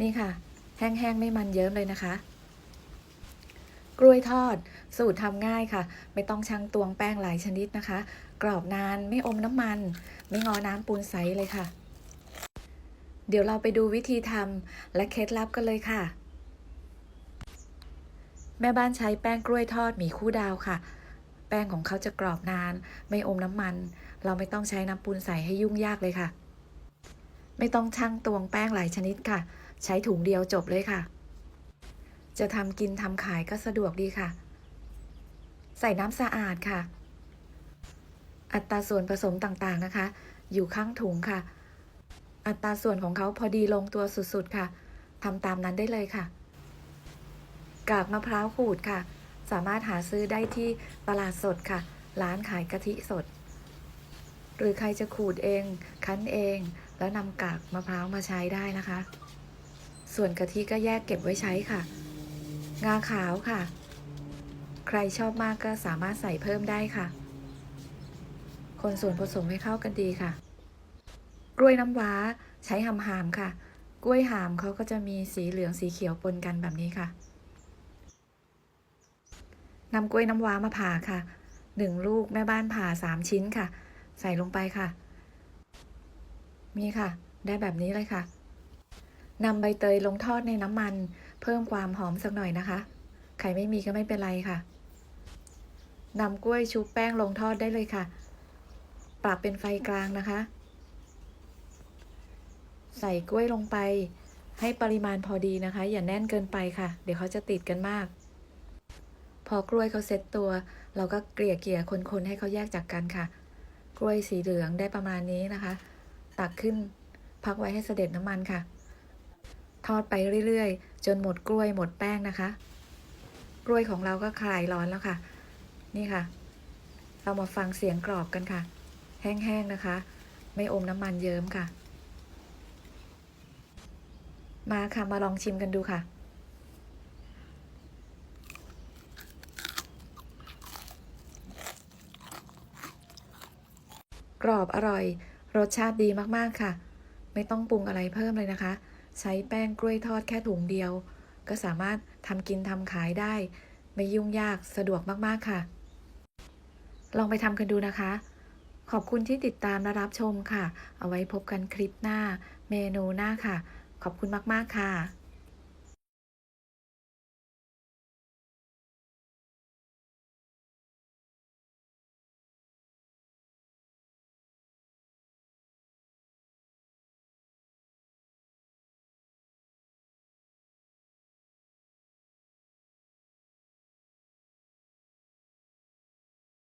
นี่ค่ะ แห้งๆ ไม่มันเยิ้มเลยนะคะ กล้วยทอด สูตรทำง่ายค่ะ ไม่ต้องชั่งตวงแป้งหลายชนิดนะคะ กรอบนานไม่อมน้ำมัน ไม่งอน้ำปูนใสเลยค่ะ เดี๋ยวเราไปดูวิธีทำและเคล็ดลับกันเลยค่ะ แม่บ้านใช้แป้งกล้วยทอดหมีคู่ดาวค่ะ แป้งของเขาจะกรอบนาน ไม่อมน้ำมัน เราไม่ต้องใช้น้ำปูนใสให้ยุ่งยากเลยค่ะ ไม่ต้องชั่งตวงแป้งหลายชนิดค่ะ ใช้ถุงเดียวจบเลยค่ะ จะทำกินทำขายก็สะดวกดีค่ะ ใส่น้ำสะอาดค่ะ อัตราส่วนผสมต่างๆนะคะ อยู่ข้างถุงค่ะ อัตราส่วนของเขาพอดีลงตัวสุดๆค่ะทำตามนั้นได้เลยค่ะ กากมะพร้าวขูดค่ะ สามารถหาซื้อได้ที่ตลาดสดค่ะ ร้านขายกะทิสด หรือใครจะขูดเอง คั้นเอง แล้วนำกากมะพร้าวมาใช้ได้นะคะ ส่วนกะทิก็แยกเก็บไว้ใช้ค่ะ งาขาวค่ะ ใครชอบมากก็สามารถใส่เพิ่มได้ค่ะ คนส่วนผสมให้เข้ากันดีค่ะ กล้วยน้ำว้าใช้หำหามค่ะ กล้วยหามเขาก็จะมีสีเหลืองสีเขียวปนกันแบบนี้ค่ะนำกล้วยน้ำว้ามาผ่าค่ะหนึ่งลูกแม่บ้านผ่าสามชิ้นค่ะ ใส่ลงไปค่ะ มีค่ะ ได้แบบนี้เลยค่ะ นำใบเตยลงทอดในน้ำมัน เพิ่มความหอมสักหน่อยนะคะใครไม่มีก็ไม่เป็นไรค่ะนำกล้วยชุบแป้งลงทอดได้เลยค่ะ ปรับเป็นไฟกลางนะคะ ใส่กล้วยลงไป ให้ปริมาณพอดีนะคะ อย่าแน่นเกินไปค่ะ เดี๋ยวเขาจะติดกันมาก พอกล้วยเขาเซ็ตตัว เราก็เกลี่ยเกลี่ยคนๆให้เขาแยกจากกันค่ะ กล้วยสีเหลืองได้ประมาณนี้นะคะ ตักขึ้นพักไว้ให้เสด็จน้ำมันค่ะ ทอดไปเรื่อยๆ จนหมดกล้วยหมดแป้งนะคะ กล้วยของเราก็คลายร้อนแล้วค่ะ นี่ค่ะ เรามาฟังเสียงกรอบกันค่ะ แห้งๆนะคะ ไม่อมน้ำมันเยิ้มค่ะ มาค่ะมาลองชิมกันดูค่ะกรอบอร่อย รสชาติดีมาก ๆ ค่ะ ไม่ต้องปรุงอะไรเพิ่มเลยนะคะ ใช้แป้งกล้วยทอดแค่ถุงเดียว ก็สามารถทำกินทำขายได้ ไม่ยุ่งยากสะดวกมากๆค่ะ ลองไปทำกันดูนะคะ ขอบคุณที่ติดตามและรับชมค่ะ เอาไว้พบกันคลิปหน้า เมนูหน้าค่ะ ขอบคุณมากๆค่ะ